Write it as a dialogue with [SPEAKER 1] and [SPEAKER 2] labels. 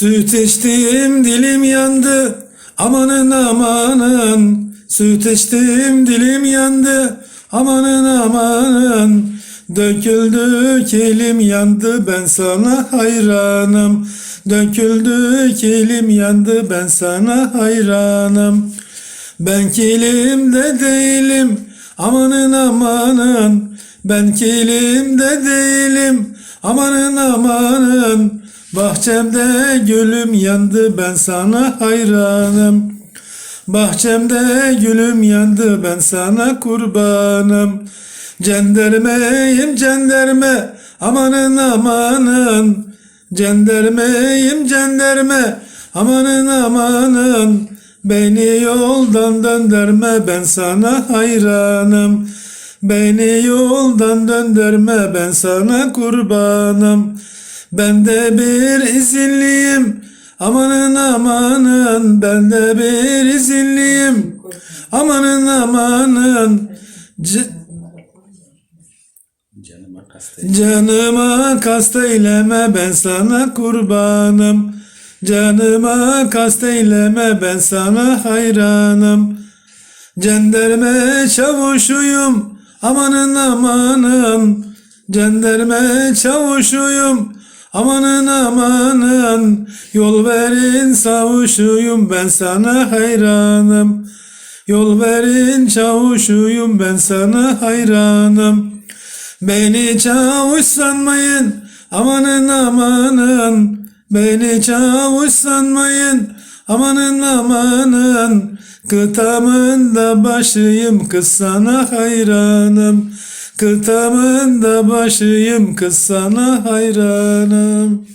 [SPEAKER 1] Süt içtim dilim yandı. Amanın amanın. Süt içtim dilim yandı. Amanın amanın. Döküldü kelim yandı. Ben sana hayranım. Döküldü kelim yandı. Ben sana hayranım. Ben kilimde değilim. Amanın amanın. Ben kilimde değilim. Amanın amanın Bahçemde gülüm yandı ben sana hayranım. Bahçemde gülüm yandı ben sana kurbanım. Cendermeyim cenderme amanın amanın. Cendermeyim cenderme amanın amanın. Beni yoldan döndürme ben sana hayranım. Beni yoldan döndürme ben sana kurbanım Ben de bir izinliyim. Amanın amanın Ben de bir izinliyim. Amanın amanın. C-
[SPEAKER 2] Canıma kastayım.
[SPEAKER 1] Canıma ben sana kurbanım. Canıma kast eyleme ben sana hayranım. Cenderme çavuşuyum. Amanın amanın. Cenderme çavuşuyum amanın amanın Yol verin savuşuyum ben sana hayranım. Yol verin çavuşuyum ben sana hayranım. Beni çavuş sanmayın amanın amanın. Beni çavuş sanmayın amanın amanın Kıtamın da başıyım kız sana hayranım. Kıtamın da başıyım kız sana hayranım